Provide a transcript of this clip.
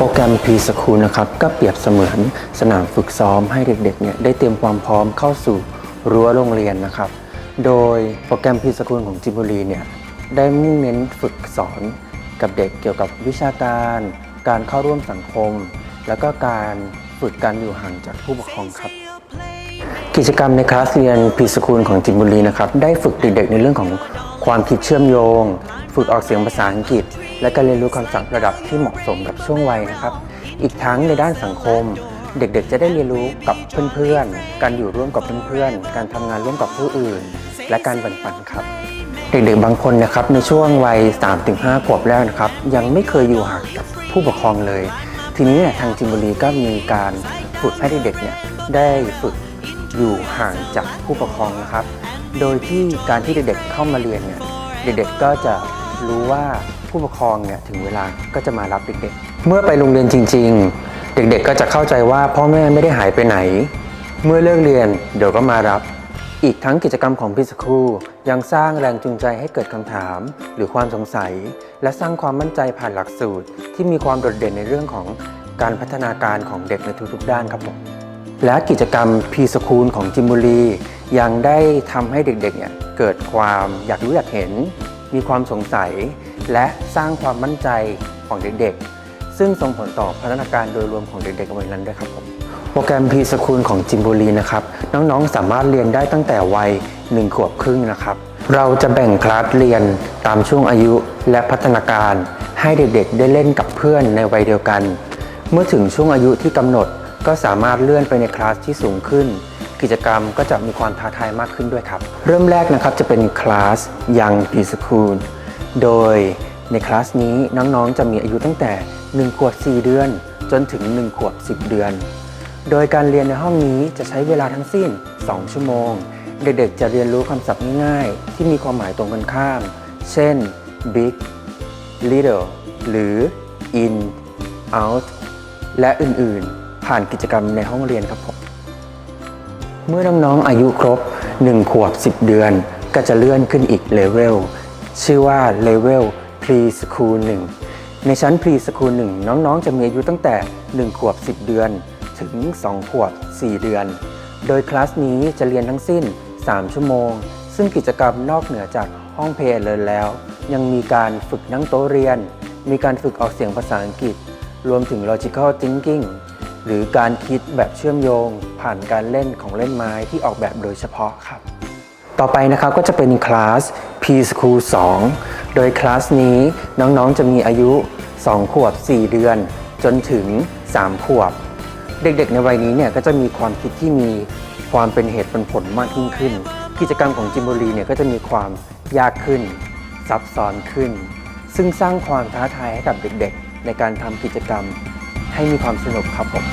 โปรแกรม P-School นะครับก็เปรียบเสมือนสนามฝึกซ้อมให้เด็กๆเนี่ยได้เตรียมความพร้อมเข้าสู่รั้วโรงเรียนนะครับ โดยโปรแกรม P-School ของจิมบุรีเนี่ยได้มุ่งเน้นฝึกสอนกับเด็กเกี่ยวกับวิชาการ การเข้าร่วมสังคม แล้วก็การฝึกการอยู่ห่างจากผู้ปกครองครับ กิจกรรมในคลาสเรียนพีสคูลของจิมบุรีนะครับได้ฝึกเด็กๆในเรื่องของความคิดเชื่อมโยง ฝึกออกเสียงภาษาอังกฤษ และการเรียนรู้คำศัพท์ระดับที่เหมาะสมกับช่วงวัยนะครับ อีกทั้งในด้านสังคม เด็กๆ จะได้เรียนรู้กับเพื่อนๆ การอยู่ร่วมกับเพื่อนๆ การทำงานร่วมกับผู้อื่น และการแบ่งปันครับ เด็กๆ บางคนนะครับในช่วงวัย 3-5 ขวบแรกนะครับ ยังไม่เคยอยู่ห่างกับผู้ปกครองเลย ทีนี้เนี่ยทางจิมบุรีก็มีการฝึกให้เด็กๆเนี่ยได้ฝึกอยู่ห่างจากผู้ปกครองนะครับ โดยที่การที่เด็กๆเข้ามาเรียนเนี่ยเด็กๆก็จะ รู้ว่าผู้ปกครองเนี่ยถึงเวลาก็จะมารับเด็กๆ เมื่อไปโรงเรียนจริง ๆ เด็กๆ ก็จะเข้าใจว่าพ่อแม่ไม่ได้หายไปไหน เมื่อเลิกเรียนเดี๋ยวก็มารับ อีกทั้งกิจกรรมของพิสครูยังสร้างแรงจูงใจให้เกิดคำถาม หรือความสงสัย และสร้างความมั่นใจผ่านหลักสูตร ที่มีความโดดเด่นในเรื่องของการพัฒนาการของเด็กในทุกๆ ด้านครับผมและกิจกรรมพีสคูลของจิมบุรี ยังได้ทำให้เด็กๆเนี่ยเกิดความอยากรู้อยากเห็น มีความสงสัย และสร้างความมั่นใจของเด็กๆ ซึ่งส่งผลต่อพัฒนาการโดยรวมของเด็กๆในวัยนั้นด้วยครับผมโปรแกรมพีสคูลของจิมบุรีนะครับ น้องๆสามารถเรียนได้ตั้งแต่วัย1ขวบครึ่งนะครับ เราจะแบ่งคลาสเรียนตามช่วงอายุและพัฒนาการ ให้เด็กๆ ได้เล่นกับเพื่อนในวัยเดียวกัน เมื่อถึงช่วงอายุที่กำหนดก็สามารถเลื่อนไปในคลาสที่สูงขึ้น กิจกรรมก็จะมีความท้าทายมากขึ้นด้วยครับ เริ่มแรกนะครับจะเป็นคลาสยังพีสคูลโดยในคลาสนี้น้องๆ จะมีอายุตั้งแต่ 1 ขวบ 4 เดือน จนถึง 1 ขวบ 10 เดือน โดยการเรียนในห้องนี้จะใช้เวลาทั้งสิ้น 2 ชั่วโมง เด็กๆ จะเรียนรู้คำศัพท์ง่ายๆ ที่มีความหมายตรงกันข้าม เช่น big little หรือ in out และอื่นๆ ผ่านกิจกรรมในห้องเรียนครับผม เมื่อน้องๆอายุครบ 1 ขวบ 10 เดือน ก็จะเลื่อนขึ้นอีกเลเวลชื่อว่าเลเวล Preschool 1ในชั้น Preschool 1น้องๆ จะมีอายุตั้งแต่ 1 ขวบ 10 เดือน ถึง 2 ขวบ 4 เดือน โดยคลาสนี้จะเรียนทั้งสิ้น 3 ชั่วโมง ซึ่งกิจกรรมนอกเหนือจากห้องเพลย์เลยแล้ว ยังมีการฝึกนั่งโต๊ะเรียน มีการฝึกออกเสียงภาษาอังกฤษ รวมถึง logical thinking หรือการคิดแบบเชื่อมโยง ผ่านการเล่นของเล่นไม้ที่ออกแบบโดยเฉพาะครับ ต่อไปนะครับก็จะเป็นคลาส P School 2 โดยคลาสนี้น้องๆจะมีอายุ 2 ขวบ 4 เดือน จนถึง 3 ขวบ เด็กๆในวัยนี้เนี่ยก็จะมีความคิดที่มีความเป็นเหตุเป็นผลมากยิ่งขึ้น กิจกรรมของจิมบุรีเนี่ยก็จะมีความยากขึ้น ซับซ้อนขึ้น ซึ่งสร้างความท้าทายให้กับเด็กๆ ในการทำกิจกรรม ให้มีความสนุกครับผม